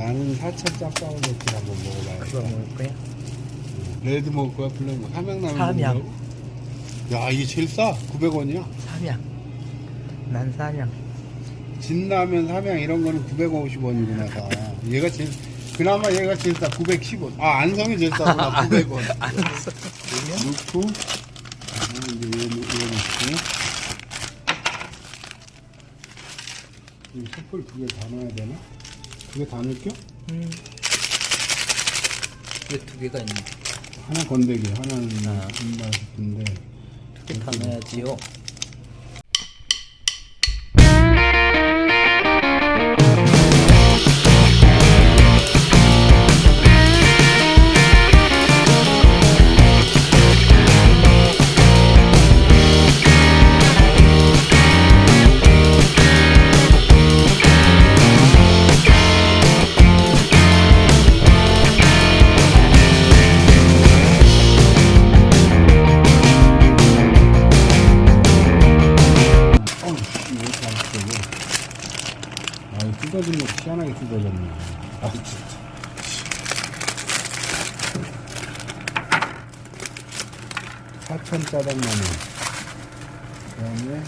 나는 사천 짭짤먹기 한번 먹어봐야겠다. 먹을 거야? 레드 먹을 거야? 블랙 먹을 거야? 삼양라면 삼양. 먹으라고? 야 이게 제일 싸. 900원이야. 삼양. 난 삼양. 진라면 삼양 이런 거는 950원이구나 다. 얘가 제일 그나마 얘가 제일 싸. 910원. 아 안성이 제일 싸구나. 900원. 알았어. 넣고 아, 이제 얘, 넣- 얘 넣고 이 숯불 두개다 넣어야 되나? 두개다 넣을게요? 음. 왜두 개가 있냐? 하나 건더기 하나는 아. 싶은데 두 개 다 넣어야지요. 아 이거 뜯어진 거 희한하게 뜯어졌네. 아 진짜. 사천 짜장라면 그 다음에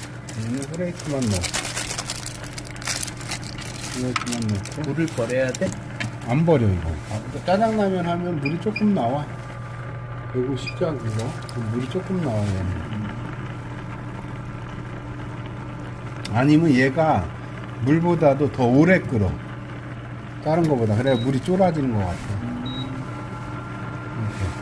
얘는 후레이크만 넣어. 후레이크만 넣고. 물을 버려야 돼? 안 버려 이거. 아, 근데 짜장라면 하면 물이 조금 나와. 이거 쉽지 않겠어? 그 물이 조금 나와요 얘는. 아니면 얘가 물보다도 더 오래 끓어. 다른 거보다. 그래야 물이 쫄아지는 것 같아. 이렇게.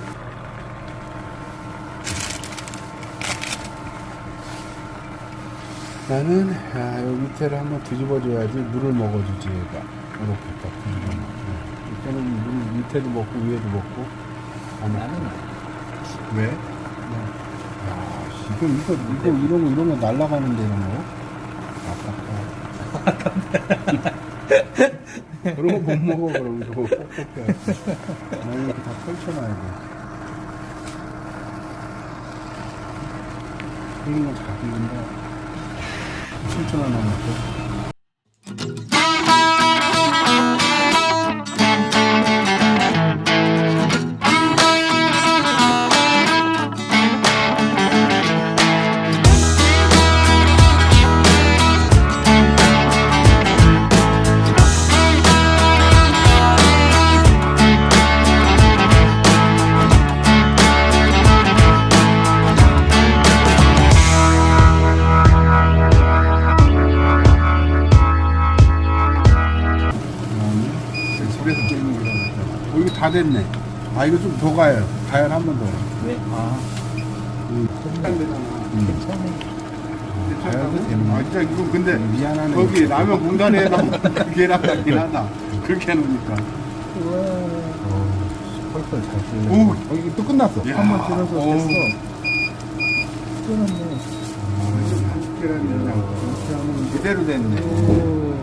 나는 아, 여기 밑에를 한번 뒤집어 줘야지 물을 먹어주지 얘가. 이렇게 딱 뒤집어 이때는 물 밑에도 먹고 위에도 먹고. 안 나는 왜? 야, 씨, 이거 이거 이거 이런 거 이런 거 날라가는데 이런 거. 거못 먹어 그럼 저거 뻑뻑해야지. 나 이렇게 다 펼쳐놔야 돼. 흘린 건다 흘린다. 7천 원 남았고. 다 됐네. 아 이거 좀 더 가요. 가열 한번 더. 왜? 아, 음. 괜찮네. 가열도 되는 아 진짜 이거 근데 미안하네. 거기 라면 공단에 계란 같긴 하다. 그렇게 해놓으니까. 펄펄 잘. 오. 어, 이게 또 끝났어. 야. 한번 찔러서 오. 됐어. 끊었네. 계란이 그냥 이렇게 하면 이대로 됐네. 오.